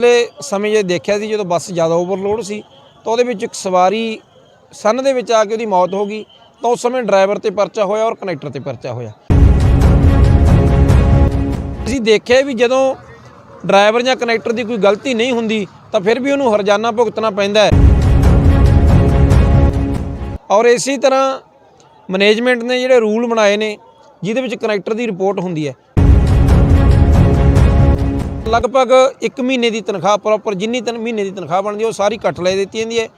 ਪਿਛਲੇ ਸਮੇਂ ਜੇ ਦੇਖਿਆ ਸੀ ਜਦੋਂ ਬੱਸ ਜ਼ਿਆਦਾ ਓਵਰਲੋਡ ਸੀ, ਤਾਂ ਉਹਦੇ ਵਿੱਚ ਇੱਕ ਸਵਾਰੀ ਸੰਨ ਦੇ ਵਿੱਚ ਆ ਕੇ ਉਹਦੀ ਮੌਤ ਹੋ ਗਈ, ਤਾਂ ਉਸ ਸਮੇਂ ਡਰਾਈਵਰ ਤੇ ਪਰਚਾ ਹੋਇਆ ਔਰ ਕਨੈਕਟਰ ਤੇ ਪਰਚਾ ਹੋਇਆ। ਅਸੀਂ ਦੇਖਿਆ ਵੀ ਜਦੋਂ ਡਰਾਈਵਰ ਜਾਂ ਕਨੈਕਟਰ ਦੀ ਕੋਈ ਗਲਤੀ ਨਹੀਂ ਹੁੰਦੀ, ਤਾਂ ਫਿਰ ਵੀ ਉਹਨੂੰ ਹਰਜਾਨਾ ਭੁਗਤਣਾ ਪੈਂਦਾ ਹੈ। ਔਰ ਇਸੇ ਤਰ੍ਹਾਂ ਮੈਨੇਜਮੈਂਟ ਨੇ ਜਿਹੜੇ ਰੂਲ ਬਣਾਏ ਨੇ, ਜਿਹਦੇ ਵਿੱਚ ਕਨੈਕਟਰ ਦੀ ਰਿਪੋਰਟ ਹੁੰਦੀ ਹੈ। ਲਗਭਗ 1 ਮਹੀਨੇ ਦੀ ਤਨਖਾਹ ਪ੍ਰੋਪਰ ਜਿੰਨੀ ਤਨ, ਮਹੀਨੇ ਦੀ ਤਨਖਾਹ ਬਣਦੀ ਹੈ ਉਹ ਸਾਰੀ ਕੱਟ ਲੈ ਦਿੱਤੀ ਜਾਂਦੀ ਹੈ।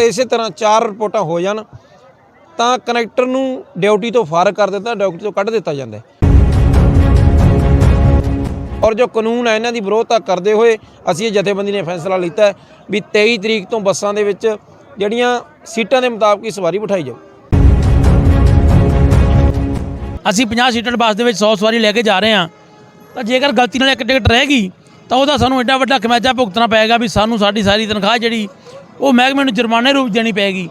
ਇਸੇ ਤਰ੍ਹਾਂ ਚਾਰ ਰਿਪੋਰਟਾਂ ਹੋ ਜਾਣ, ਤਾਂ ਕਨੈਕਟਰ ਨੂੰ ਡਿਊਟੀ ਤੋਂ ਫਾਰਗ ਕਰ ਦਿੱਤਾ, ਡਿਊਟੀ ਤੋਂ ਕੱਢ ਦਿੱਤਾ ਜਾਂਦਾ ਔਰ ਜੋ ਕਾਨੂੰਨ ਹੈ, ਇਹਨਾਂ ਦੀ ਵਿਰੋਧਤਾ ਕਰਦੇ ਹੋਏ ਅਸੀਂ ਇਹ ਜਥੇਬੰਦੀ ਨੇ ਫੈਸਲਾ ਲਿੱਤਾ ਵੀ 23 ਤਰੀਕ ਤੋਂ ਬੱਸਾਂ ਦੇ ਵਿੱਚ ਜਿਹੜੀਆਂ ਸੀਟਾਂ ਦੇ ਮੁਤਾਬਕ ਹੀ ਸਵਾਰੀ ਬਿਠਾਈ ਜਾਵੇ ਅਸੀਂ 50 ਸੀਟਰ ਬੱਸ ਦੇ ਵਿੱਚ 100 ਸਵਾਰੀ ਲੈ ਕੇ ਜਾ ਰਹੇ ਹਾਂ। ਤਾਂ ਜੇਕਰ ਗਲਤੀ ਨਾਲ ਇੱਕ ਟਿਕਟ ਰਹਿ ਗਈ, ਤਾਂ ਉਹਦਾ ਸਾਨੂੰ ਐਡਾ ਵੱਡਾ ਖਮਿਆਜਾ ਭੁਗਤਣਾ ਪਏਗਾ ਵੀ ਸਾਨੂੰ ਸਾਡੀ ਸਾਰੀ ਤਨਖਾਹ ਜਿਹੜੀ, ਉਹ ਮਹਿਕਮੇ ਨੂੰ ਜੁਰਮਾਨੇ ਰੂਪ ਦੇਣੀ ਪਏਗੀ।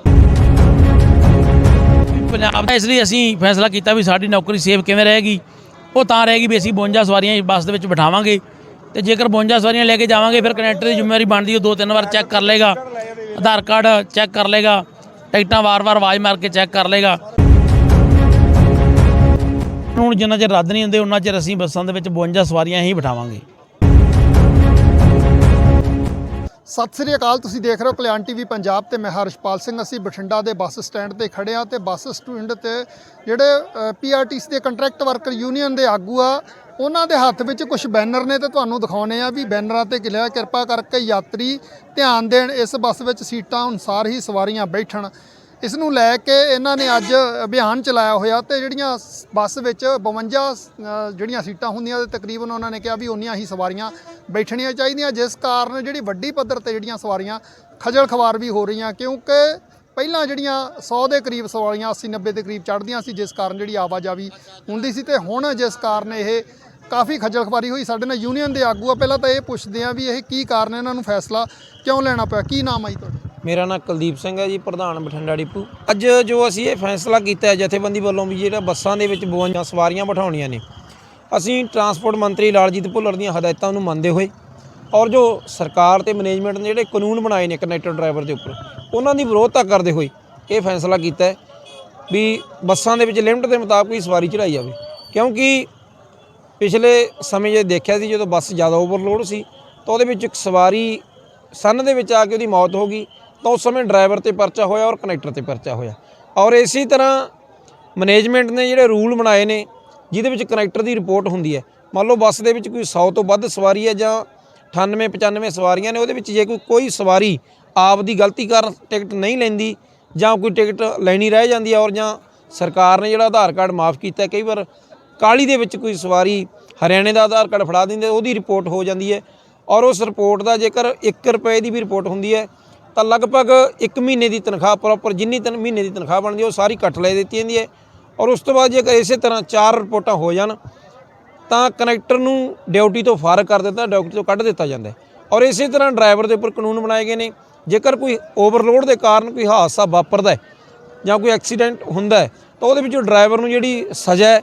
ਪੰਜਾਬ ਇਸ ਲਈ ਅਸੀਂ ਫੈਸਲਾ ਕੀਤਾ ਵੀ ਸਾਡੀ ਨੌਕਰੀ ਸੇਵ ਕਿਵੇਂ ਰਹੇਗੀ, ਉਹ ਤਾਂ ਰਹੇਗੀ ਵੀ ਅਸੀਂ 52 ਸਵਾਰੀਆਂ ਬੱਸ ਦੇ ਵਿੱਚ ਬਿਠਾਵਾਂਗੇ। ਤੇ ਜੇਕਰ 52 ਸਵਾਰੀਆਂ ਲੈ ਕੇ ਜਾਵਾਂਗੇ, ਫਿਰ ਕੰਡਕਟਰ ਦੀ ਜ਼ਿੰਮੇਵਾਰੀ ਬਣਦੀ, ਉਹ ਦੋ ਤਿੰਨ ਵਾਰ ਚੈੱਕ ਕਰ ਲੇਗਾ ਆਧਾਰ ਕਾਰਡ ਚੈੱਕ ਕਰ ਲੇਗਾ ਟਿਕਟਾਂ ਵਾਰ-ਵਾਰ ਆਵਾਜ਼ ਮਾਰ ਕੇ ਚੈੱਕ ਕਰ ਲੇਗਾ ਹੁਣ ਜਿੰਨਾ ਚਿਰ ਰੱਦ ਨਹੀਂ ਹੁੰਦੇ ਉਹਨਾਂ ਚਿਰ ਅਸੀਂ ਬੱਸਾਂ ਦੇ ਵਿੱਚ 52 ਸਵਾਰੀਆਂ ਹੀ ਬਿਠਾਵਾਂਗੇ। ਸਤਿ ਸ੍ਰੀ ਅਕਾਲ, ਤੁਸੀਂ ਦੇਖ ਰਹੇ ਹੋ ਕਲਿਆਣ ਟੀਵੀ ਪੰਜਾਬ ਤੇ ਮੈਂ ਹਰਸ਼ਪਾਲ ਸਿੰਘ। ਅਸੀਂ ਬਠਿੰਡਾ ਦੇ ਬੱਸ ਸਟੈਂਡ ਤੇ ਖੜੇ ਆ ਤੇ ਬੱਸ ਸਟੈਂਡ ਤੇ ਜਿਹੜੇ ਪੀਆਰਟੀਸੀ ਦੇ ਕੰਟਰੈਕਟ ਵਰਕਰ ਯੂਨੀਅਨ ਦੇ ਆਗੂ ਆ, ਉਹਨਾਂ ਦੇ ਹੱਥ ਵਿੱਚ ਕੁਝ ਬੈਨਰ ਨੇ ਤੇ ਤੁਹਾਨੂੰ ਦਿਖਾਉਣੇ ਆ ਵੀ ਬੈਨਰਾਂ ਤੇ ਲਿਖਿਆ ਕਿਰਪਾ ਕਰਕੇ ਯਾਤਰੀ ਧਿਆਨ ਦੇਣ, ਇਸ ਬੱਸ ਵਿੱਚ ਸੀਟਾਂ ਅਨੁਸਾਰ ਹੀ ਸਵਾਰੀਆਂ ਬੈਠਣ। ਇਸ ਨੂੰ ਲੈ ਕੇ ਇਹਨਾਂ ਨੇ ਅੱਜ ਅਭਿਆਨ ਚਲਾਇਆ ਹੋਇਆ ਤੇ ਜਿਹੜੀਆਂ ਬੱਸ ਵਿੱਚ 52 ਜਿਹੜੀਆਂ ਸੀਟਾਂ ਹੁੰਦੀਆਂ ਤੇ ਤਕਰੀਬਨ ਉਹਨਾਂ ਨੇ ਕਿਹਾ ਵੀ ਉਨੀਆਂ ਹੀ ਸਵਾਰੀਆਂ ਬੈਠਣੀਆਂ ਚਾਹੀਦੀਆਂ, ਜਿਸ ਕਾਰਨ ਜਿਹੜੀ ਵੱਡੀ ਪੱਧਰ ਤੇ ਜਿਹੜੀਆਂ ਸਵਾਰੀਆਂ ਖਜਲ ਖਵਾਰ ਵੀ ਹੋ ਰਹੀਆਂ, ਕਿਉਂਕਿ ਪਹਿਲਾਂ ਜਿਹੜੀਆਂ 100 ਦੇ ਕਰੀਬ ਸਵਾਰੀਆਂ 80 90 ਦੇ ਕਰੀਬ ਚੜ੍ਹਦੀਆਂ ਸੀ, ਜਿਸ ਕਾਰਨ ਜਿਹੜੀ ਆਵਾਜਾਈ ਹੁੰਦੀ ਸੀ ਤੇ ਹੁਣ ਜਿਸ ਕਾਰਨ ਇਹ ਕਾਫੀ ਖੱਜਲ ਖਵਾਰੀ ਹੋਈ, ਸਾਡੇ ਨਾਲ ਯੂਨੀਅਨ ਦੇ ਆਗੂ ਆ, ਪਹਿਲਾਂ ਤਾਂ ਇਹ ਪੁੱਛਦੇ ਆ ਵੀ ਇਹ ਕੀ ਕਾਰਨ ਇਹਨਾਂ ਨੂੰ ਫੈਸਲਾ ਕਿਉਂ ਲੈਣਾ ਪਿਆ, ਕੀ ਨਾਮ ਆ ਜੀ ਤੁਹਾਡਾ? ਮੇਰਾ ਨਾਮ ਕੁਲਦੀਪ ਸਿੰਘ ਹੈ ਜੀ, ਪ੍ਰਧਾਨ ਬਠਿੰਡਾ ਡਿਪੂ। ਅੱਜ ਜੋ ਅਸੀਂ ਇਹ ਫੈਸਲਾ ਕੀਤਾ ਹੈ ਜਥੇਬੰਦੀ ਵੱਲੋਂ ਵੀ ਜਿਹੜਾ ਬੱਸਾਂ ਦੇ ਵਿੱਚ 52 ਸਵਾਰੀਆਂ ਬਿਠਾਉਣੀਆਂ ਨੇ, ਅਸੀਂ ਟਰਾਂਸਪੋਰਟ ਮੰਤਰੀ ਲਾਲਜੀਤ ਭੁੱਲਰ ਦੀਆਂ ਹਦਾਇਤਾਂ ਨੂੰ ਮੰਨਦੇ ਹੋਏ ਔਰ ਜੋ ਸਰਕਾਰ ਤੇ ਮੈਨੇਜਮੈਂਟ ਨੇ ਜਿਹੜੇ ਕਾਨੂੰਨ ਬਣਾਏ ਨੇ ਕਨੈਕਟਰ ਡਰਾਈਵਰ ਦੇ ਉੱਪਰ, ਉਹਨਾਂ ਦੀ ਵਿਰੋਧਤਾ ਕਰਦੇ ਹੋਏ ਇਹ ਫੈਸਲਾ ਕੀਤਾ ਹੈ ਵੀ ਬੱਸਾਂ ਦੇ ਵਿੱਚ ਲਿਮਟ ਦੇ ਮੁਤਾਬਕ ਹੀ ਸਵਾਰੀ ਚੜਾਈ ਜਾਵੇ। ਕਿਉਂਕਿ ਪਿਛਲੇ ਸਮੇਂ ਜੇ ਦੇਖਿਆ ਸੀ ਜਦੋਂ ਬੱਸ ਜ਼ਿਆਦਾ ਓਵਰਲੋਡ ਸੀ, ਤਾਂ ਉਹਦੇ ਵਿੱਚ ਇੱਕ ਸਵਾਰੀ ਸੰਨ ਦੇ ਵਿੱਚ ਆ ਕੇ ਉਹਦੀ ਮੌਤ ਹੋ ਗਈ ਤਾਂ ਉਸ ਸਮੇਂ ਡਰਾਈਵਰ ਤੇ ਪਰਚਾ ਹੋਇਆ ਔਰ ਕਨੈਕਟਰ ਤੇ ਪਰਚਾ ਹੋਇਆ। ਔਰ ਇਸੇ ਤਰ੍ਹਾਂ ਮੈਨੇਜਮੈਂਟ ਨੇ ਜਿਹੜੇ ਰੂਲ ਬਣਾਏ ਨੇ, ਜਿਹਦੇ ਵਿੱਚ ਕਨੈਕਟਰ ਦੀ ਰਿਪੋਰਟ ਹੁੰਦੀ ਹੈ। ਮੰਨ ਲਓ ਬੱਸ ਦੇ ਵਿੱਚ ਕੋਈ 100 ਤੋਂ ਵੱਧ ਸਵਾਰੀ ਹੈ ਜਾਂ 98 95 ਸਵਾਰੀਆਂ ਨੇ, ਉਹਦੇ ਵਿੱਚ ਜੇ ਕੋਈ ਕੋਈ ਸਵਾਰੀ ਆਪ ਦੀ ਗਲਤੀ ਕਾਰਨ ਟਿਕਟ ਨਹੀਂ ਲੈਂਦੀ ਜਾਂ ਕੋਈ ਟਿਕਟ ਲੈਣੀ ਰਹਿ ਜਾਂਦੀ ਹੈ ਔਰ ਜਾਂ ਸਰਕਾਰ ਨੇ ਜਿਹੜਾ ਆਧਾਰ ਕਾਰਡ ਮਾਫ ਕੀਤਾ ਕਈ ਵਾਰ ਕਾਲੀ ਦੇ ਵਿੱਚ ਕੋਈ ਸਵਾਰੀ ਹਰਿਆਣੇ ਦਾ ਆਧਾਰ ਕਾਰਡ ਫੜਾ ਦਿੰਦੇ, ਉਹਦੀ ਰਿਪੋਰਟ ਹੋ ਜਾਂਦੀ ਹੈ। ਔਰ ਉਸ ਰਿਪੋਰਟ ਦਾ ਜੇਕਰ 1 ਰੁਪਏ ਦੀ ਵੀ ਰਿਪੋਰਟ ਹੁੰਦੀ ਹੈ ਤਾਂ ਲਗਭਗ 1 ਮਹੀਨੇ ਦੀ ਤਨਖਾਹ ਪ੍ਰੋਪਰ ਜਿੰਨੀ ਤਨ, ਮਹੀਨੇ ਦੀ ਤਨਖਾਹ ਬਣਦੀ ਹੈ ਉਹ ਸਾਰੀ ਇਕੱਠ ਲੈ ਦਿੱਤੀ ਜਾਂਦੀ ਹੈ। ਔਰ ਉਸ ਤੋਂ ਬਾਅਦ ਜੇਕਰ ਇਸੇ ਤਰ੍ਹਾਂ ਚਾਰ ਰਿਪੋਰਟਾਂ ਹੋ ਜਾਣ, ਤਾਂ ਕਨੈਕਟਰ ਨੂੰ ਡਿਊਟੀ ਤੋਂ ਫਾਰਗ ਕਰ ਦਿੱਤਾ, ਡਿਊਟੀ ਤੋਂ ਕੱਢ ਦਿੱਤਾ ਜਾਂਦਾ ਔਰ ਇਸੇ ਤਰ੍ਹਾਂ ਡਰਾਈਵਰ ਦੇ ਉੱਪਰ ਕਾਨੂੰਨ ਬਣਾਏ ਗਏ ਨੇ। ਜੇਕਰ ਕੋਈ ਓਵਰਲੋਡ ਦੇ ਕਾਰਨ ਕੋਈ ਹਾਦਸਾ ਵਾਪਰਦਾ ਹੈ ਜਾਂ ਕੋਈ ਐਕਸੀਡੈਂਟ ਹੁੰਦਾ ਹੈ, ਤਾਂ ਉਹਦੇ ਵਿੱਚ ਡਰਾਈਵਰ ਨੂੰ ਜਿਹੜੀ ਸਜ਼ਾ ਹੈ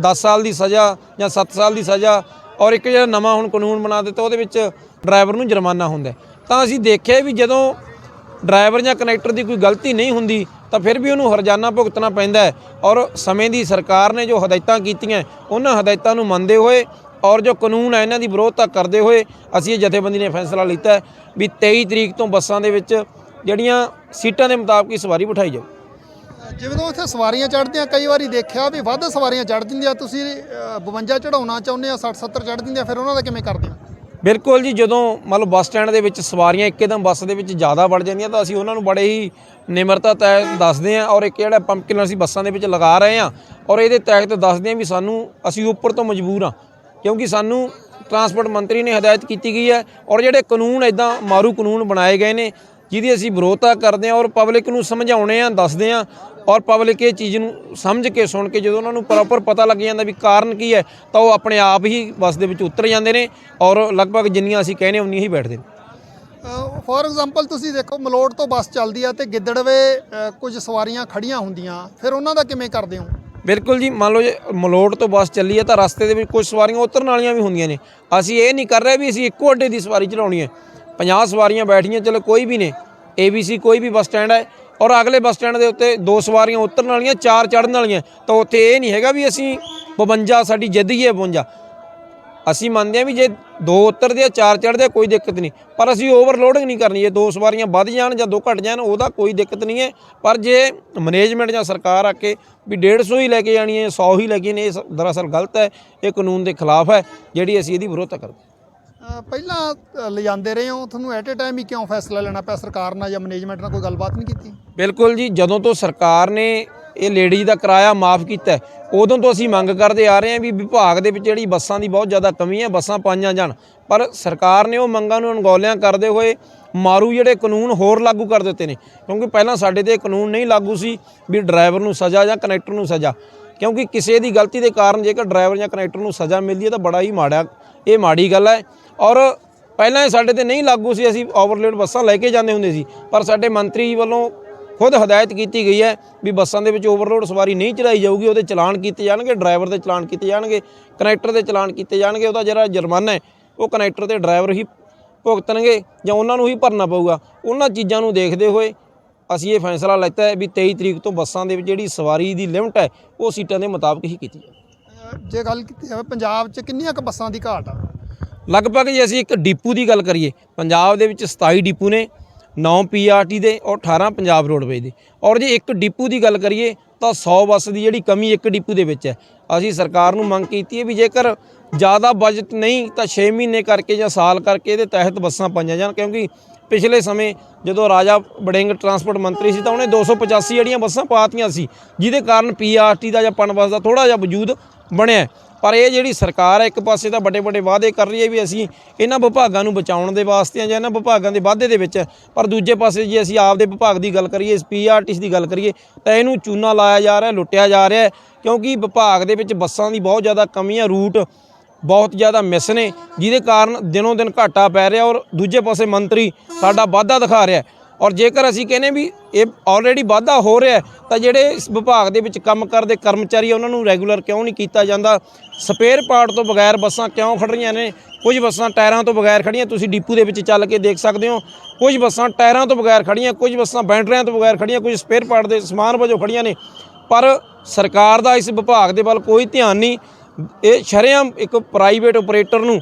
10 ਸਾਲ ਦੀ ਸਜ਼ਾ ਜਾਂ 7 ਸਾਲ ਦੀ ਸਜ਼ਾ ਔਰ ਇੱਕ ਜਿਹੜਾ ਨਵਾਂ ਹੁਣ ਕਾਨੂੰਨ ਬਣਾ ਦਿੱਤਾ, ਉਹਦੇ ਵਿੱਚ ਡਰਾਈਵਰ ਨੂੰ ਜੁਰਮਾਨਾ ਹੁੰਦਾ ਹੈ। ਤਾਂ ਅਸੀਂ ਦੇਖਿਆ ਵੀ ਜਦੋਂ ਡਰਾਈਵਰ ਜਾਂ ਕਨੈਕਟਰ ਦੀ ਕੋਈ ਗਲਤੀ ਨਹੀਂ ਹੁੰਦੀ ਤਾਂ ਫਿਰ ਵੀ ਉਹਨੂੰ ਹਰਜਾਨਾ ਭੁਗਤਣਾ ਪੈਂਦਾ ਹੈ। ਔਰ ਸਮੇਂ ਦੀ ਸਰਕਾਰ ਨੇ ਜੋ ਹਦਾਇਤਾਂ ਕੀਤੀਆਂ ਉਹਨਾਂ ਹਦਾਇਤਾਂ ਨੂੰ ਮੰਨਦੇ ਹੋਏ ਔਰ ਜੋ ਕਾਨੂੰਨ ਹੈ ਇਹਨਾਂ ਦੀ ਵਿਰੋਧਤਾ ਕਰਦੇ ਹੋਏ ਅਸੀਂ ਇਹ ਜਥੇਬੰਦੀ ਨੇ ਫੈਸਲਾ ਲਿੱਤਾ ਵੀ 23 ਤਰੀਕ ਤੋਂ ਬੱਸਾਂ ਦੇ ਵਿੱਚ ਜਿਹੜੀਆਂ ਸੀਟਾਂ ਦੇ ਮੁਤਾਬਕ ਹੀ ਸਵਾਰੀ ਬਿਠਾਈ ਜਾਊ। ਜਿਵੇਂ ਉੱਥੇ ਇੱਥੇ ਸਵਾਰੀਆਂ ਚੜ੍ਹਦੀਆਂ ਕਈ ਵਾਰੀ ਦੇਖਿਆ ਵੀ ਵੱਧ ਸਵਾਰੀਆਂ ਚੜ੍ਹ ਜਾਂਦੀਆਂ। ਤੁਸੀਂ ਅ, 52 ਚੜਾਉਣਾ ਚਾਹੁੰਦੇ ਆ 60 70 ਚੜ੍ਹ ਦਿੰਦੀਆਂ ਫਿਰ ਉਹਨਾਂ ਦਾ ਕਿਵੇਂ ਕਰਦੇ ਹੋ? ਬਿਲਕੁਲ ਜੀ, ਜਦੋਂ ਮਤਲਬ ਬੱਸ ਸਟੈਂਡ ਦੇ ਵਿੱਚ ਸਵਾਰੀਆਂ ਇੱਕਦਮ ਬੱਸ ਦੇ ਵਿੱਚ ਜ਼ਿਆਦਾ ਵੜ ਜਾਂਦੀਆਂ ਤਾਂ ਅਸੀਂ ਉਹਨਾਂ ਨੂੰ ਬੜੇ ਹੀ ਨਿਮਰਤਾ ਤਹਿਤ ਦੱਸਦੇ ਹਾਂ ਔਰ ਇੱਕ ਜਿਹੜਾ ਪੰਪ ਅਸੀਂ ਬੱਸਾਂ ਦੇ ਵਿੱਚ ਲਗਾ ਰਹੇ ਹਾਂ ਔਰ ਇਹਦੇ ਤਹਿਤ ਦੱਸਦੇ ਹਾਂ ਵੀ ਸਾਨੂੰ ਅਸੀਂ ਉੱਪਰ ਤੋਂ ਮਜਬੂਰ ਹਾਂ, ਕਿਉਂਕਿ ਸਾਨੂੰ ਟਰਾਂਸਪੋਰਟ ਮੰਤਰੀ ਨੇ ਹਦਾਇਤ ਕੀਤੀ ਗਈ ਹੈ ਔਰ ਜਿਹੜੇ ਕਾਨੂੰਨ ਇਦਾਂ ਮਾਰੂ ਕਾਨੂੰਨ ਬਣਾਏ ਗਏ ਨੇ, ਜਿਹਦੀ ਅਸੀਂ ਵਿਰੋਧਤਾ ਕਰਦੇ ਹਾਂ ਔਰ ਪਬਲਿਕ ਨੂੰ ਸਮਝਾਉਣੇ ਆ ਦੱਸਦੇ ਹਾਂ ਔਰ ਪਬਲਿਕ ਇਹ ਚੀਜ਼ ਨੂੰ ਸਮਝ ਕੇ ਸੁਣ ਕੇ ਜਦੋਂ ਉਹਨਾਂ ਨੂੰ ਪ੍ਰੋਪਰ ਪਤਾ ਲੱਗ ਜਾਂਦਾ ਵੀ ਕਾਰਨ ਕੀ ਹੈ ਤਾਂ ਉਹ ਆਪਣੇ ਆਪ ਹੀ ਬੱਸ ਦੇ ਵਿੱਚ ਉਤਰ ਜਾਂਦੇ ਨੇ ਔਰ ਲਗਭਗ ਜਿੰਨੀਆਂ ਅਸੀਂ ਕਹਿੰਦੇ ਉਨੀਆਂ ਹੀ ਬੈਠਦੇ ਨੇ। ਫੋਰ ਐਗਜ਼ਾਮਪਲ ਤੁਸੀਂ ਦੇਖੋ ਮਲੋੜ ਤੋਂ ਬੱਸ ਚੱਲਦੀ ਆ ਤੇ ਗਿੱਦੜਵੇ ਕੁਝ ਸਵਾਰੀਆਂ ਖੜੀਆਂ ਹੁੰਦੀਆਂ। ਫਿਰ ਉਹਨਾਂ ਦਾ ਕਿਵੇਂ ਕਰਦੇ ਹੋ? ਬਿਲਕੁਲ ਜੀ ਮੰਨ ਲਓ ਜੇ ਮਲੋਟ ਤੋਂ ਬੱਸ ਚੱਲੀ ਹੈ ਤਾਂ ਰਸਤੇ ਦੇ ਵਿੱਚ ਕੁਝ ਸਵਾਰੀਆਂ ਉਤਰਨ ਵਾਲੀਆਂ ਵੀ ਹੁੰਦੀਆਂ ਨੇ। ਅਸੀਂ ਇਹ ਨਹੀਂ ਕਰ ਰਹੇ ਵੀ ਅਸੀਂ ਇੱਕੋ ਅੱਡੇ ਦੀ ਸਵਾਰੀ ਚਲਾਉਣੀ ਹੈ। 50 ਸਵਾਰੀਆਂ ਬੈਠੀਆਂ ਚਲੋ ਕੋਈ ਵੀ ਨੇ ABC ਕੋਈ ਵੀ ਬੱਸ ਸਟੈਂਡ ਹੈ ਔਰ ਅਗਲੇ ਬੱਸ ਸਟੈਂਡ ਦੇ ਉੱਤੇ ਦੋ ਸਵਾਰੀਆਂ ਉਤਰਨ ਵਾਲੀਆਂ, ਚਾਰ ਚੜ੍ਹਨ ਵਾਲੀਆਂ। ਤਾਂ ਉੱਥੇ ਇਹ ਨਹੀਂ ਹੈਗਾ ਵੀ ਅਸੀਂ 52 ਸਾਡੀ ਜਿੱਦ ਹੀ ਹੈ 52 ਅਸੀਂ ਮੰਨਦੇ ਹਾਂ ਵੀ ਜੇ ਦੋ ਉਤਰਦੇ ਆ, ਚਾਰ ਚੜ੍ਹਦੇ ਆ, ਕੋਈ ਦਿੱਕਤ ਨਹੀਂ। ਪਰ ਅਸੀਂ ਓਵਰਲੋਡਿੰਗ ਨਹੀਂ ਕਰਨੀ। ਜੇ ਦੋ ਸਵਾਰੀਆਂ ਵੱਧ ਜਾਣ ਜਾਂ ਦੋ ਘਟ ਜਾਣ, ਉਹਦਾ ਕੋਈ ਦਿੱਕਤ ਨਹੀਂ ਹੈ। ਪਰ ਜੇ ਮੈਨੇਜਮੈਂਟ ਜਾਂ ਸਰਕਾਰ ਆ ਕੇ ਵੀ 150 ਹੀ ਲੈ ਕੇ ਜਾਣੀ ਹੈ 100 ਹੀ ਲੈ ਕੇ ਨੇ ਇਹ ਸ- ਦਰਅਸਲ ਗਲਤ ਹੈ। ਇਹ ਕਾਨੂੰਨ ਦੇ ਖਿਲਾਫ ਹੈ, ਜਿਹੜੀ ਅਸੀਂ ਇਹਦੀ ਵਿਰੋਧਤਾ ਕਰਦੇ ਪਹਿਲਾਂ ਲਿਜਾਂਦੇ ਰਹੇ ਹੋ, ਤੁਹਾਨੂੰ ਐਟ ਅ ਟਾਈਮ ਹੀ ਕਿਉਂ ਫੈਸਲਾ ਲੈਣਾ ਪਿਆ ਸਰਕਾਰ ਨਾਲ ਜਾਂ ਮੈਨੇਜਮੈਂਟ ਨਾਲ ਕੋਈ ਗੱਲਬਾਤ ਨਹੀਂ ਕੀਤੀ? ਬਿਲਕੁਲ ਜੀ, ਜਦੋਂ ਤੋਂ ਸਰਕਾਰ ਨੇ ਇਹ ਲੇਡੀਜ਼ ਦਾ ਕਿਰਾਇਆ ਮਾਫ ਕੀਤਾ, ਉਦੋਂ ਤੋਂ ਅਸੀਂ ਮੰਗ ਕਰਦੇ ਆ ਰਹੇ ਹਾਂ ਵੀ ਵਿਭਾਗ ਦੇ ਵਿੱਚ ਜਿਹੜੀ ਬੱਸਾਂ ਦੀ ਬਹੁਤ ਜ਼ਿਆਦਾ ਕਮੀ ਹੈ, ਬੱਸਾਂ ਪਾਈਆਂ ਜਾਣ। ਪਰ ਸਰਕਾਰ ਨੇ ਉਹ ਮੰਗਾਂ ਨੂੰ ਅਣਗੌਲਿਆਂ ਕਰਦੇ ਹੋਏ ਮਾਰੂ ਜਿਹੜੇ ਕਾਨੂੰਨ ਹੋਰ ਲਾਗੂ ਕਰ ਦਿੱਤੇ ਨੇ। ਕਿਉਂਕਿ ਪਹਿਲਾਂ ਸਾਡੇ ਤੇ ਕਾਨੂੰਨ ਨਹੀਂ ਲਾਗੂ ਸੀ ਵੀ ਡਰਾਈਵਰ ਨੂੰ ਸਜ਼ਾ ਜਾਂ ਕਨੈਕਟਰ ਨੂੰ ਸਜ਼ਾ। ਕਿਉਂਕਿ ਕਿਸੇ ਦੀ ਗਲਤੀ ਦੇ ਕਾਰਨ ਜੇਕਰ ਡਰਾਈਵਰ ਜਾਂ ਕਨੈਕਟਰ ਨੂੰ ਸਜ਼ਾ ਮਿਲਦੀ ਹੈ ਤਾਂ ਬੜਾ ਹੀ ਮਾੜਾ, ਇਹ ਮਾੜੀ ਗੱਲ ਹੈ। ਔਰ ਪਹਿਲਾਂ ਇਹ ਸਾਡੇ ਤੇ ਨਹੀਂ ਲਾਗੂ ਸੀ, ਅਸੀਂ ਓਵਰਲੋਡ ਬੱਸਾਂ ਲੈ ਕੇ ਜਾਂਦੇ ਹੁੰਦੇ ਸੀ, ਪਰ ਸਾਡੇ ਮੰਤਰੀ ਵੱਲੋਂ ਖੁਦ ਹਦਾਇਤ ਕੀਤੀ ਗਈ ਹੈ ਵੀ ਬੱਸਾਂ ਦੇ ਵਿੱਚ ਓਵਰਲੋਡ ਸਵਾਰੀ ਨਹੀਂ ਚਲਾਈ ਜਾਊਗੀ, ਉਹਦੇ ਚਲਾਨ ਕੀਤੇ ਜਾਣਗੇ, ਡਰਾਈਵਰ ਦੇ ਚਲਾਨ ਕੀਤੇ ਜਾਣਗੇ ਕਨੈਕਟਰ ਦੇ ਚਲਾਨ ਕੀਤੇ ਜਾਣਗੇ, ਉਹਦਾ ਜਿਹੜਾ ਜੁਰਮਾਨਾ ਹੈ, ਉਹ ਕਨੈਕਟਰ ਤੇ ਡਰਾਈਵਰ ਹੀ ਭੁਗਤਣਗੇ ਜਾਂ ਉਹਨਾਂ ਨੂੰ ਹੀ ਭਰਨਾ ਪਊਗਾ। ਉਹਨਾਂ ਚੀਜ਼ਾਂ ਨੂੰ ਦੇਖਦੇ ਹੋਏ ਅਸੀਂ ਇਹ ਫੈਸਲਾ ਲੈਤਾ ਹੈ ਵੀ 23 ਤਰੀਕ ਤੋਂ ਬੱਸਾਂ ਦੇ ਵਿੱਚ ਜਿਹੜੀ ਸਵਾਰੀ ਦੀ ਲਿਮਟ ਹੈ ਉਹ ਸੀਟਾਂ ਦੇ ਮੁਤਾਬਕ ਹੀ ਕੀਤੀ ਜਾਵੇ। ਜੇ ਗੱਲ ਕੀਤੀ ਜਾਵੇ ਪੰਜਾਬ 'ਚ ਕਿੰਨੀਆਂ ਕੁ ਬੱਸਾਂ ਦੀ ਘਾਟ ਆ? ਲਗਭਗ ਜੇ ਅਸੀਂ ਇੱਕ ਡਿਪੂ ਦੀ ਗੱਲ ਕਰੀਏ ਪੰਜਾਬ ਦੇ ਵਿੱਚ 27 ਡਿਪੂ ਨੇ 9 ਪੀਆਰਟੀ ਦੇ ਔਰ 18 ਪੰਜਾਬ ਰੋਡਵੇਜ਼ ਦੇ। ਔਰ ਜੇ ਇੱਕ ਡਿਪੂ ਦੀ ਗੱਲ ਕਰੀਏ ਤਾਂ 100 ਬੱਸ ਦੀ ਜਿਹੜੀ ਕਮੀ ਇੱਕ ਡਿਪੂ ਦੇ ਵਿੱਚ ਹੈ। ਅਸੀਂ ਸਰਕਾਰ ਨੂੰ ਮੰਗ ਕੀਤੀ ਹੈ ਵੀ ਜੇਕਰ ਜ਼ਿਆਦਾ ਬਜਟ ਨਹੀਂ ਤਾਂ 6 ਮਹੀਨੇ ਕਰਕੇ ਜਾਂ ਸਾਲ ਕਰਕੇ ਇਹਦੇ ਤਹਿਤ ਬੱਸਾਂ ਪਾਈਆਂ ਜਾਣ, ਕਿਉਂਕਿ ਪਿਛਲੇ ਸਮੇਂ ਜਦੋਂ ਰਾਜਾ ਬੜਿੰਗ ਟਰਾਂਸਪੋਰਟ ਮੰਤਰੀ ਸੀ ਤਾਂ ਉਹਨੇ 285 ਜਿਹੜੀਆਂ ਬੱਸਾਂ ਪਾਤੀਆਂ ਸੀ, ਜਿਹਦੇ ਕਾਰਨ ਪੀਆਰਟੀ ਦਾ ਜਾਂ ਪਨਬਸ ਦਾ ਥੋੜਾ ਜਿਹਾ ਵਜੂਦ ਬਣਿਆ ਪਰ ਇਹ ਜਿਹੜੀ ਸਰਕਾਰ ਹੈ, ਇੱਕ ਪਾਸੇ ਤਾਂ ਵੱਡੇ ਵੱਡੇ ਵਾਅਦੇ ਕਰ ਰਹੀ ਹੈ ਵੀ ਅਸੀਂ ਇਹਨਾਂ ਵਿਭਾਗਾਂ ਨੂੰ ਬਚਾਉਣ ਦੇ ਵਾਸਤੇ ਜਾਂ ਇਹਨਾਂ ਵਿਭਾਗਾਂ ਦੇ ਵਾਧੇ ਦੇ ਵਿੱਚ ਹੈ। ਪਰ ਦੂਜੇ ਪਾਸੇ ਜੇ ਅਸੀਂ ਆਪਦੇ ਵਿਭਾਗ ਦੀ ਗੱਲ ਕਰੀਏ ਪੀਆਰਟੀਸ ਦੀ ਗੱਲ ਕਰੀਏ, ਤਾਂ ਇਹਨੂੰ ਚੂਨਾ ਲਾਇਆ ਜਾ ਰਿਹਾ, ਲੁੱਟਿਆ ਜਾ ਰਿਹਾ ਕਿਉਂਕਿ ਵਿਭਾਗ ਦੇ ਵਿੱਚ ਬੱਸਾਂ ਦੀ ਬਹੁਤ ਜ਼ਿਆਦਾ ਕਮੀ ਹੈ, ਰੂਟ ਬਹੁਤ ਜ਼ਿਆਦਾ ਮਿਸ ਨੇ ਜਿਹਦੇ ਕਾਰਨ ਦਿਨੋਂ ਦਿਨ ਘਾਟਾ ਪੈ ਰਿਹਾ ਔਰ ਦੂਜੇ ਪਾਸੇ ਮੰਤਰੀ ਸਾਡਾ ਵਾਧਾ ਦਿਖਾ ਰਿਹਾ ਔਰ ਜੇਕਰ ਅਸੀਂ ਕਹਿੰਨੇ ਵੀ ਇਹ ਆਲਰੇਡੀ ਵਾਧਾ ਹੋ ਰਿਹਾ ਤਾਂ ਜਿਹੜੇ ਇਸ ਵਿਭਾਗ ਦੇ ਵਿੱਚ ਕੰਮ ਕਰਦੇ ਕਰਮਚਾਰੀ ਆ, ਉਹਨਾਂ ਨੂੰ ਰੈਗੂਲਰ ਕਿਉਂ ਨਹੀਂ ਕੀਤਾ ਜਾਂਦਾ? ਸਪੇਅਰ ਪਾਰਟ ਤੋਂ ਬਗੈਰ ਬੱਸਾਂ ਕਿਉਂ ਖੜ ਰਹੀਆਂ ਨੇ? ਕੁਝ ਬੱਸਾਂ ਟਾਇਰਾਂ ਤੋਂ ਬਗੈਰ ਖੜੀਆਂ ਤੁਸੀਂ ਡਿਪੂ ਦੇ ਵਿੱਚ ਚੱਲ ਕੇ ਦੇਖ ਸਕਦੇ ਹੋ। ਕੁਝ ਬੱਸਾਂ ਟਾਇਰਾਂ ਤੋਂ ਬਗੈਰ ਖੜੀਆਂ ਕੁਝ ਬੱਸਾਂ ਬੈਟਰੀਆਂ ਤੋਂ ਬਗੈਰ ਖੜੀਆਂ ਕੁਝ ਸਪੇਅਰ ਪਾਰਟ ਦੇ ਸਮਾਨ ਵਜੋਂ ਖੜੀਆਂ ਨੇ। ਪਰ ਸਰਕਾਰ ਦਾ ਇਸ ਵਿਭਾਗ ਦੇ ਵੱਲ ਕੋਈ ਧਿਆਨ ਨਹੀਂ। ਇਹ ਸ਼ਰੇਆਮ ਇੱਕ ਪ੍ਰਾਈਵੇਟ ਆਪਰੇਟਰ ਨੂੰ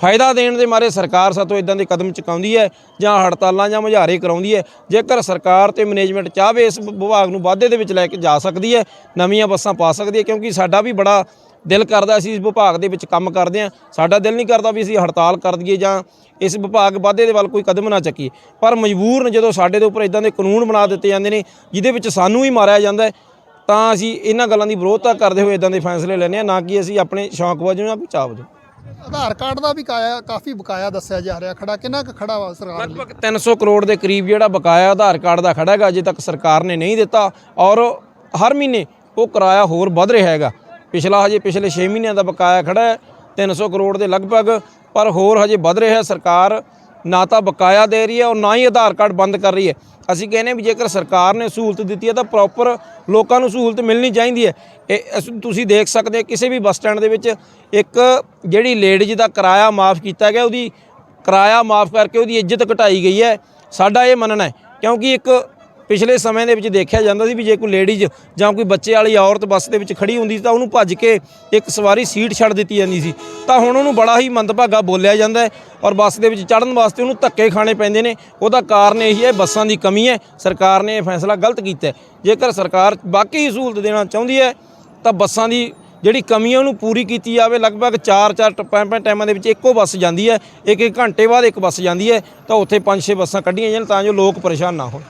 ਫਾਇਦਾ ਦੇਣ ਦੇ ਮਾਰੇ ਸਰਕਾਰ ਸਾਤੋਂ ਇਦਾਂ ਦੇ ਕਦਮ ਚੁਕਾਉਂਦੀ ਹੈ ਜਾਂ ਹੜਤਾਲਾਂ ਜਾਂ ਮੁਜ਼ਾਹਰੇ ਕਰਾਉਂਦੀ ਹੈ। ਜੇਕਰ ਸਰਕਾਰ ਤੇ ਮੈਨੇਜਮੈਂਟ ਚਾਹਵੇ, ਇਸ ਵਿਭਾਗ ਨੂੰ ਵਾਧੇ ਦੇ ਵਿੱਚ ਲੈ ਕੇ ਜਾ ਸਕਦੀ ਹੈ, ਨਵੀਆਂ ਬੱਸਾਂ ਪਾ ਸਕਦੀ ਹੈ, ਕਿਉਂਕਿ ਸਾਡਾ ਵੀ ਬੜਾ ਦਿਲ ਕਰਦਾ ਅਸੀਂ ਇਸ ਵਿਭਾਗ ਦੇ ਵਿੱਚ ਕੰਮ ਕਰਦੇ ਹਾਂ। ਸਾਡਾ ਦਿਲ ਨਹੀਂ ਕਰਦਾ ਵੀ ਅਸੀਂ ਹੜਤਾਲ ਕਰ ਦਈਏ ਜਾਂ ਇਸ ਵਿਭਾਗ ਵਾਧੇ ਦੇ ਵੱਲ ਕੋਈ ਕਦਮ ਨਾ ਚੱਕੀਏ। ਪਰ ਮਜਬੂਰਨ ਜਦੋਂ ਸਾਡੇ ਦੇ ਉੱਪਰ ਇਦਾਂ ਦੇ ਕਾਨੂੰਨ ਬਣਾ ਦਿੱਤੇ ਜਾਂਦੇ ਨੇ, ਜਿਹਦੇ ਵਿੱਚ ਸਾਨੂੰ ਹੀ ਮਾਰਿਆ ਜਾਂਦਾ ਤਾਂ ਅਸੀਂ ਇਹਨਾਂ ਗੱਲਾਂ ਦੀ ਵਿਰੋਧਤਾ ਕਰਦੇ ਹੋਏ ਇਦਾਂ ਦੇ ਫੈਸਲੇ ਲੈਂਦੇ ਹਾਂ ਨਾ ਕਿ ਅਸੀਂ ਆਪਣੇ ਸ਼ੌਂਕ ਵਜੋਂ ਜਾਂ ਬਚਾਅ ਵਜੋਂ। ਆਧਾਰ ਕਾਰਡ ਦਾ ਵੀ ਕਾਇਆ ਕਾਫੀ ਬਕਾਇਆ ਦੱਸਿਆ ਜਾ ਰਿਹਾ ਖੜਾ ਕਿੰਨਾ ਕੁ ਖੜਾ ਵਾ ਸਰਕਾਰ ਲਗਭਗ 300 ਕਰੋੜ ਦੇ ਕਰੀਬ ਜਿਹੜਾ ਬਕਾਇਆ ਆਧਾਰ ਕਾਰਡ ਦਾ ਖੜਾ ਹੈਗਾ ਅਜੇ ਤੱਕ ਸਰਕਾਰ ਨੇ ਨਹੀਂ ਦਿੱਤਾ ਔਰ ਹਰ ਮਹੀਨੇ ਉਹ ਕਿਰਾਇਆ ਹੋਰ ਵੱਧ ਰਿਹਾ ਹੈਗਾ। ਪਿਛਲਾ ਹਜੇ ਪਿਛਲੇ 6 ਮਹੀਨਿਆਂ ਦਾ ਬਕਾਇਆ ਖੜਾ ਹੈ 300 ਕਰੋੜ ਦੇ ਲਗਭਗ ਪਰ ਹੋਰ ਹਜੇ ਵੱਧ ਰਿਹਾ ਸਰਕਾਰ ਨਾ ਤਾਂ ਬਕਾਇਆ ਦੇ ਰਹੀ ਹੈ ਔਰ ਨਾ ਹੀ ਆਧਾਰ ਕਾਰਡ ਬੰਦ ਕਰ ਰਹੀ ਹੈ। ਅਸੀਂ ਕਹਿੰਦੇ ਵੀ ਜੇਕਰ ਸਰਕਾਰ ਨੇ ਸਹੂਲਤ ਦਿੱਤੀ ਹੈ ਤਾਂ ਪ੍ਰੋਪਰ ਲੋਕਾਂ ਨੂੰ ਸਹੂਲਤ ਮਿਲਣੀ ਚਾਹੀਦੀ ਹੈ। ਇਹ ਤੁਸੀਂ ਦੇਖ ਸਕਦੇ ਕਿਸੇ ਵੀ ਬੱਸ ਸਟੈਂਡ ਦੇ ਵਿੱਚ ਇੱਕ ਜਿਹੜੀ ਲੇਡੀਜ਼ ਦਾ ਕਿਰਾਇਆ ਮਾਫ ਕੀਤਾ ਗਿਆ, ਉਹਦੀ ਕਿਰਾਇਆ ਮਾਫ ਕਰਕੇ ਉਹਦੀ ਇੱਜ਼ਤ ਘਟਾਈ ਗਈ ਹੈ। ਸਾਡਾ ਇਹ ਮੰਨਣਾ ਹੈ, ਕਿਉਂਕਿ ਇੱਕ ਪਿਛਲੇ ਸਮੇਂ ਦੇ ਵਿੱਚ ਦੇਖਿਆ ਜਾਂਦਾ ਸੀ ਵੀ ਜੇ ਕੋਈ ਲੇਡੀਜ਼ ਜਾਂ ਕੋਈ ਬੱਚੇ ਵਾਲੀ ਔਰਤ ਬੱਸ ਦੇ ਵਿੱਚ ਖੜੀ ਹੁੰਦੀ ਸੀ ਤਾਂ ਉਹਨੂੰ ਭੱਜ ਕੇ ਇੱਕ ਸਵਾਰੀ ਸੀਟ ਛੱਡ ਦਿੱਤੀ ਜਾਂਦੀ ਸੀ। ਤਾਂ ਹੁਣ ਉਹਨੂੰ ਬੜਾ ਹੀ ਮੰਦਭਾਗਾ ਬੋਲਿਆ ਜਾਂਦਾ ਹੈ ਔਰ ਬੱਸ ਦੇ ਵਿੱਚ ਚੜ੍ਹਨ ਵਾਸਤੇ ਉਹਨੂੰ ਧੱਕੇ ਖਾਣੇ ਪੈਂਦੇ ਨੇ। ਉਹਦਾ ਕਾਰਨ ਇਹੀ ਹੈ, ਬੱਸਾਂ ਦੀ ਕਮੀ ਹੈ। ਸਰਕਾਰ ਨੇ ਇਹ ਫੈਸਲਾ ਗਲਤ ਕੀਤਾ ਜੇਕਰ ਸਰਕਾਰ ਬਾਕੀ ਸਹੂਲਤ ਦੇਣਾ ਚਾਹੁੰਦੀ ਹੈ, ਤਾਂ ਬੱਸਾਂ ਦੀ ਜਿਹੜੀ ਕਮੀ ਹੈ ਉਹਨੂੰ ਪੂਰੀ ਕੀਤੀ ਜਾਵੇ। ਲਗਭਗ 4-4 ਪੰਜ ਪੰਜ ਟਾਈਮਾਂ ਦੇ ਵਿੱਚ ਇੱਕੋ ਬੱਸ ਜਾਂਦੀ ਹੈ। ਇੱਕ ਇੱਕ ਘੰਟੇ ਬਾਅਦ ਇੱਕ ਬੱਸ ਜਾਂਦੀ ਹੈ। ਤਾਂ ਉੱਥੇ 5-6 ਬੱਸਾਂ ਕੱਢੀਆਂ ਜਾਣ ਤਾਂ ਜੋ ਲੋਕ ਪਰੇਸ਼ਾਨ ਨਾ ਹੋਣ।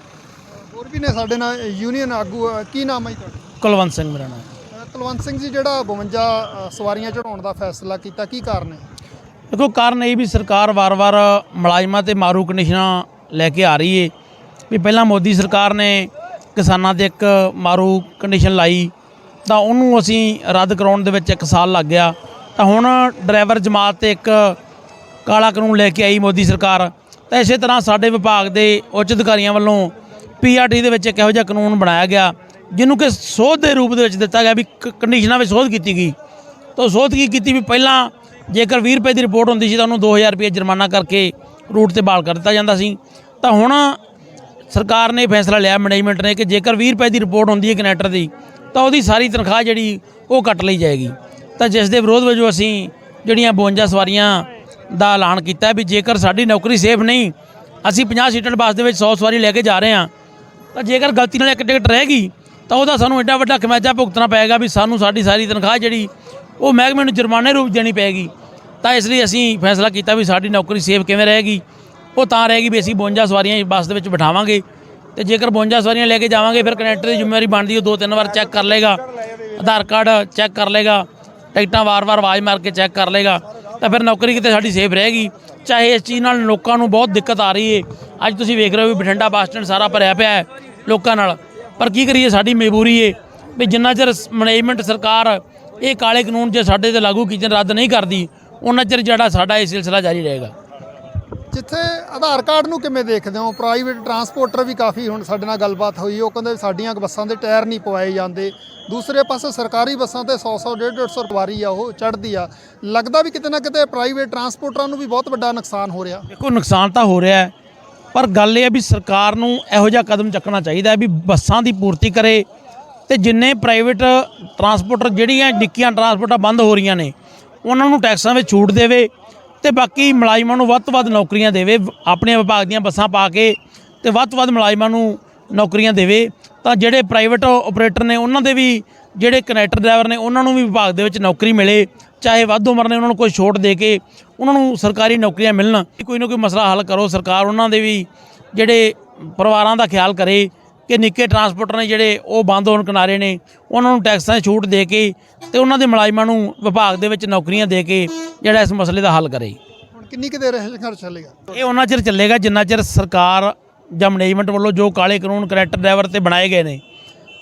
ਹੋਰ ਵੀ ਨੇ ਸਾਡੇ ਨਾਲ ਯੂਨੀਅਨ ਆਗੂ ਅ, ਕੀ ਨਾਮ ਹੈ ਜੀ ਤੁਹਾਡਾ? ਕੁਲਵੰਤ ਸਿੰਘ ਮੇਰਾ ਨਾਮ। ਅ, ਕੁਲਵੰਤ ਸਿੰਘ ਜੀ ਜਿਹੜਾ 52 ਅ, ਸਵਾਰੀਆਂ ਚੜਾਉਣ ਦਾ ਫੈਸਲਾ ਕੀਤਾ ਕੀ ਕਾਰਨ ਹੈ? ਦੇਖੋ ਕਾਰਨ ਇਹ ਵੀ ਸਰਕਾਰ ਵਾਰ-ਵਾਰ ਮੁਲਾਜ਼ਮਾਂ ਤੇ ਮਾਰੂ ਕੰਡੀਸ਼ਨਾਂ ਲੈ ਕੇ ਆ ਰਹੀ ਏ ਵੀ ਪਹਿਲਾਂ ਮੋਦੀ ਸਰਕਾਰ ਨੇ ਕਿਸਾਨਾਂ ਤੇ ਇੱਕ ਮਾਰੂ ਕੰਡੀਸ਼ਨ ਲਾਈ ਤਾਂ ਉਹਨੂੰ ਅਸੀਂ ਰੱਦ ਕਰਾਉਣ ਦੇ ਵਿੱਚ ਇੱਕ ਸਾਲ ਲੱਗ ਗਿਆ। ਤਾਂ ਹੁਣ ਡਰਾਈਵਰ ਜਮਾਤ ਤੇ ਇੱਕ ਕਾਲਾ ਕਾਨੂੰਨ ਲੈ ਕੇ ਆਈ ਮੋਦੀ ਸਰਕਾਰ। ਤਾਂ ਇਸੇ ਤਰ੍ਹਾਂ ਸਾਡੇ ਵਿਭਾਗ ਦੇ ਉੱਚ ਅਧਿਕਾਰੀਆਂ ਵੱਲੋਂ ਪੀਆਰਟੀ ਦੇ ਵਿੱਚ ਇੱਕ ਇਹੋ ਜਿਹਾ ਕਾਨੂੰਨ ਬਣਾਇਆ ਗਿਆ, ਜਿਹਨੂੰ ਕਿ ਸੋਧ ਦੇ ਰੂਪ ਦੇ ਵਿੱਚ ਦਿੱਤਾ ਗਿਆ ਵੀ ਕ- ਕੰਡੀਸ਼ਨਾਂ ਵਿੱਚ ਸੋਧ ਕੀਤੀ ਗਈ। ਤਾਂ ਸੋਧ ਕੀ ਕੀਤੀ ਵੀ ਪਹਿਲਾਂ ਜੇਕਰ 20 ਰੁਪਏ ਦੀ ਰਿਪੋਰਟ ਹੁੰਦੀ ਸੀ ਤਾਂ ਉਹਨੂੰ 2000 ਰੁਪਏ ਜੁਰਮਾਨਾ ਕਰਕੇ ਰੂਟ ਤੇ ਬਹਾਲ ਕਰ ਦਿੱਤਾ ਜਾਂਦਾ ਸੀ। ਤਾਂ ਹੁਣ ਸਰਕਾਰ ਨੇ ਫੈਸਲਾ ਲਿਆ ਮੈਨੇਜਮੈਂਟ ਨੇ, ਕਿ ਜੇਕਰ 20 ਰੁਪਏ ਦੀ ਰਿਪੋਰਟ ਹੁੰਦੀ ਹੈ ਕਨੈਕਟਰ ਦੀ, ਤਾਂ ਉਹਦੀ ਸਾਰੀ ਤਨਖਾਹ ਜਿਹੜੀ ਉਹ ਕੱਟ ਲਈ ਜਾਏਗੀ। ਤਾਂ ਜਿਸ ਦੇ ਵਿਰੋਧ ਵਜੋਂ ਅਸੀਂ ਜਿਹੜੀਆਂ 52 ਸਵਾਰੀਆਂ ਦਾ ਐਲਾਨ ਕੀਤਾ ਵੀ ਜੇਕਰ ਸਾਡੀ ਨੌਕਰੀ ਸੇਫ ਨਹੀਂ, ਅਸੀਂ 50 ਸੀਟਰ ਬੱਸ ਦੇ ਵਿੱਚ 100 ਸਵਾਰੀ ਲੈ ਕੇ ਜਾ ਰਹੇ ਹਾਂ ਤਾਂ ਜੇਕਰ ਗਲਤੀ ਨਾਲ ਇੱਕ ਟਿਕਟ ਰਹਿ ਗਈ, ਤਾਂ ਉਹਦਾ ਸਾਨੂੰ ਐਡਾ ਵੱਡਾ ਖਮੈਜਾ ਭੁਗਤਣਾ ਪਏਗਾ ਵੀ ਸਾਨੂੰ ਸਾਡੀ ਸਾਰੀ ਤਨਖਾਹ ਜਿਹੜੀ, ਉਹ ਮਹਿਕਮੇ ਨੂੰ ਜੁਰਮਾਨੇ ਰੂਪ ਦੇਣੀ ਪਏਗੀ। ਤਾਂ ਇਸ ਲਈ ਅਸੀਂ ਫੈਸਲਾ ਕੀਤਾ ਵੀ ਸਾਡੀ ਨੌਕਰੀ ਸੇਫ ਕਿਵੇਂ ਰਹੇਗੀ, ਉਹ ਤਾਂ ਰਹੇਗੀ ਵੀ ਅਸੀਂ 52 ਸਵਾਰੀਆਂ ਬੱਸ ਦੇ ਵਿੱਚ ਬਿਠਾਵਾਂਗੇ। ਤੇ ਜੇਕਰ 52 ਸਵਾਰੀਆਂ ਲੈ ਕੇ ਜਾਵਾਂਗੇ, ਫਿਰ ਕਨੈਕਟਰ ਦੀ ਜ਼ਿੰਮੇਵਾਰੀ ਬਣਦੀ, ਉਹ ਦੋ ਤਿੰਨ ਵਾਰ ਚੈੱਕ ਕਰ ਲੇਗਾ ਆਧਾਰ ਕਾਰਡ ਚੈੱਕ ਕਰ ਲੇਗਾ ਟਿਕਟਾਂ ਵਾਰ-ਵਾਰ ਆਵਾਜ਼ ਮਾਰ ਕੇ ਚੈੱਕ ਕਰ ਲੇਗਾ ਤਾਂ ਫਿਰ ਨੌਕਰੀ ਕਿਤੇ ਸਾਡੀ ਸੇਫ ਰਹੇਗੀ ਚਾਹੇ ਇਸ ਚੀਜ਼ ਨਾਲ ਲੋਕਾਂ ਨੂੰ ਬਹੁਤ ਦਿੱਕਤ ਆ ਰਹੀ ਹੈ ਅੱਜ ਤੁਸੀਂ ਵੇਖ ਰਹੇ ਹੋ ਵੀ ਬਠਿੰਡਾ ਬੱਸ ਸਟੈਂਡ ਸਾਰਾ ਭਰਿਆ ਪਿਆ ਹੈ ਲੋਕਾਂ ਨਾਲ। ਪਰ ਕੀ ਕਰੀਏ, ਸਾਡੀ ਮਜਬੂਰੀ ਹੈ ਵੀ ਜਿੰਨਾ ਚਿਰ ਮੈਨੇਜਮੈਂਟ ਸਰਕਾਰ ਇਹ ਕਾਲੇ ਕਾਨੂੰਨ ਜੇ ਸਾਡੇ ਤੇ ਲਾਗੂ ਕੀਤੇ ਰੱਦ ਨਹੀਂ ਕਰਦੀ ਉਹਨਾਂ ਚਿਰ ਜਿਹੜਾ ਸਾਡਾ ਇਹ ਸਿਲਸਿਲਾ ਜਾਰੀ ਰਹੇਗਾ। ਜਿੱਥੇ ਆਧਾਰ ਕਾਰਡ ਨੂੰ ਕਿਵੇਂ ਦੇਖਦੇ ਹੋ? ਪ੍ਰਾਈਵੇਟ ਟਰਾਂਸਪੋਰਟਰ ਵੀ ਕਾਫੀ ਹੁਣ ਸਾਡੇ ਨਾਲ ਗੱਲਬਾਤ ਹੋਈ, ਉਹ ਕਹਿੰਦੇ ਸਾਡੀਆਂ ਬੱਸਾਂ ਦੇ ਟਾਇਰ ਨਹੀਂ ਪਵਾਏ ਜਾਂਦੇ। ਦੂਸਰੇ ਪਾਸੇ ਸਰਕਾਰੀ ਬੱਸਾਂ ਤੇ 100 100 150 150 ਸਵਾਰੀ ਆ, ਉਹ ਚੜ੍ਹਦੀ ਆ। ਲੱਗਦਾ ਵੀ ਕਿਤੇ ਨਾ ਕਿਤੇ ਪ੍ਰਾਈਵੇਟ ਟਰਾਂਸਪੋਰਟਰਾਂ ਨੂੰ ਵੀ ਬਹੁਤ ਵੱਡਾ ਨੁਕਸਾਨ ਹੋ ਰਿਹਾ। ਦੇਖੋ, ਨੁਕਸਾਨ ਤਾਂ ਹੋ ਰਿਹਾ ਪਰ ਗੱਲ ਇਹ ਹੈ ਵੀ ਸਰਕਾਰ ਨੂੰ ਇਹੋ ਜਿਹਾ ਕਦਮ ਚੱਕਣਾ ਚਾਹੀਦਾ ਹੈ ਵੀ ਬੱਸਾਂ ਦੀ ਪੂਰਤੀ ਕਰੇ ਤੇ ਜਿੰਨੇ ਪ੍ਰਾਈਵੇਟ ਟਰਾਂਸਪੋਰਟਰ ਜਿਹੜੀਆਂ ਨਿੱਕੀਆਂ ਟਰਾਂਸਪੋਰਟਾਂ ਬੰਦ ਹੋ ਰਹੀਆਂ ਨੇ, ਉਹਨਾਂ ਨੂੰ ਟੈਕਸਾਂ ਵਿੱਚ ਛੂਟ ਦੇਵੇ। ਤੇ ਬਾਕੀ ਮੁਲਾਜ਼ਮਾਂ ਨੂੰ ਵੱਧ ਤੋਂ ਵੱਧ ਨੌਕਰੀਆਂ ਦੇਵੇ ਆਪਣੇ ਵਿਭਾਗ ਦੀਆਂ ਬੱਸਾਂ ਪਾ ਕੇ ਤੇ ਵੱਧ ਤੋਂ ਵੱਧ ਮੁਲਾਜ਼ਮਾਂ ਨੂੰ ਨੌਕਰੀਆਂ ਦੇਵੇ। ਤਾਂ ਜਿਹੜੇ ਪ੍ਰਾਈਵੇਟ ਆਪਰੇਟਰ ਨੇ, ਉਹਨਾਂ ਦੇ ਵੀ ਜਿਹੜੇ ਕਨੈਕਟਰ ਡਰਾਈਵਰ ਨੇ, ਉਹਨਾਂ ਨੂੰ ਵੀ ਵਿਭਾਗ ਦੇ ਵਿੱਚ ਨੌਕਰੀ ਮਿਲੇ। ਚਾਹੇ ਵੱਧ ਉਮਰ ਨੇ, ਉਹਨਾਂ ਨੂੰ ਕੋਈ ਛੋਟ ਦੇ ਕੇ ਉਹਨਾਂ ਨੂੰ ਸਰਕਾਰੀ ਨੌਕਰੀਆਂ ਮਿਲਣ। ਕੋਈ ਨਾ ਕੋਈ ਮਸਲਾ ਹੱਲ ਕਰੋ, ਸਰਕਾਰ ਉਹਨਾਂ ਦੇ ਵੀ ਜਿਹੜੇ ਪਰਿਵਾਰਾਂ ਦਾ ਖਿਆਲ ਕਰੇ। ਕਿ ਨਿੱਕੇ ਟਰਾਂਸਪੋਰਟਰ ਨੇ ਜਿਹੜੇ ਉਹ ਬੰਦ ਹੋਣ ਕਿਨਾਰੇ ਨੇ ਉਹਨਾਂ ਨੂੰ ਟੈਕਸਾਂ 'ਚ ਛੂਟ ਦੇ ਕੇ ਤੇ ਉਹਨਾਂ ਦੇ ਮੁਲਾਜ਼ਮਾਂ ਨੂੰ ਵਿਭਾਗ ਦੇ ਵਿੱਚ ਨੌਕਰੀਆਂ ਦੇ ਕੇ ਜਿਹੜਾ ਇਸ ਮਸਲੇ ਦਾ ਹੱਲ ਕਰੇ। ਹੁਣ ਕਿੰਨੀ ਕੁ ਦੇਰ ਇਹ ਸੰਘਰਸ਼ ਚੱਲੇਗਾ? ਇਹ ਉਹਨਾਂ ਚਿਰ ਚੱਲੇਗਾ ਜਿੰਨਾ ਚਿਰ ਸਰਕਾਰ ਜਾਂ ਮੈਨੇਜਮੈਂਟ ਵੱਲੋਂ ਜੋ ਕਾਲੇ ਕਾਨੂੰਨ ਕਰੈਕਟਰ ਡਰਾਈਵਰ ਤੇ ਬਣਾਏ ਗਏ ਨੇ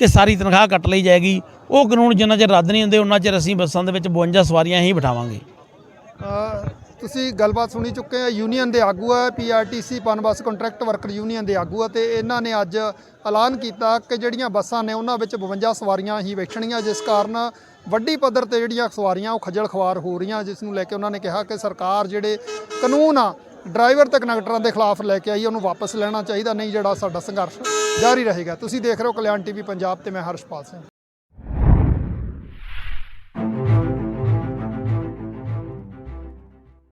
ਕਿ ਸਾਰੀ ਤਨਖਾਹ ਕੱਟ ਲਈ ਜਾਏਗੀ ਉਹ ਕਾਨੂੰਨ ਜਿੰਨਾ ਚਿਰ ਰੱਦ ਨਹੀਂ ਹੁੰਦੇ ਉਹਨਾਂ ਚਿਰ ਅਸੀਂ ਬੱਸਾਂ ਦੇ ਵਿੱਚ 52 ਸਵਾਰੀਆਂ ਹੀ ਬਿਠਾਵਾਂਗੇ। ਤੁਸੀਂ ਗੱਲਬਾਤ ਸੁਣੀ ਚੁੱਕੇ ਆ ਯੂਨੀਅਨ ਦੇ ਆਗੂ ਆ PRTC Punbus contract worker union ਦੇ ਆਗੂ ਆ ਤੇ ਇਹਨਾਂ ਨੇ ਅੱਜ ਐਲਾਨ ਕੀਤਾ ਕਿ ਜਿਹੜੀਆਂ ਬੱਸਾਂ ਨੇ ਉਹਨਾਂ ਵਿੱਚ 52 ਸਵਾਰੀਆਂ ਹੀ ਬੈਠਣਗੀਆਂ ਜਿਸ ਕਾਰਨ ਵੱਡੀ ਪੱਧਰ ਤੇ ਜਿਹੜੀਆਂ ਸਵਾਰੀਆਂ ਉਹ ਖੱਜਲ ਖਵਾਰ ਹੋ ਰਹੀਆਂ, ਜਿਸ ਨੂੰ ਲੈ ਕੇ ਉਹਨਾਂ ਨੇ ਕਿਹਾ ਕਿ ਸਰਕਾਰ ਜਿਹੜੇ ਕਾਨੂੰਨ ਆ, ਡਰਾਈਵਰ ਤੇ ਕੰਡਕਟਰਾਂ ਦੇ ਖਿਲਾਫ ਲੈ ਕੇ ਆਈ, ਉਹਨੂੰ ਵਾਪਸ ਲੈਣਾ ਚਾਹੀਦਾ, ਨਹੀਂ ਜਿਹੜਾ ਸਾਡਾ ਸੰਘਰਸ਼ ਜਾਰੀ ਰਹੇਗਾ। ਤੁਸੀਂ ਦੇਖ ਰਹੇ ਹੋ ਕਲਿਆਣ ਟੀਵੀ ਪੰਜਾਬ ਤੇ ਮੈਂ ਹਰਸ਼ਪਾਲ ਸਿੰਘ।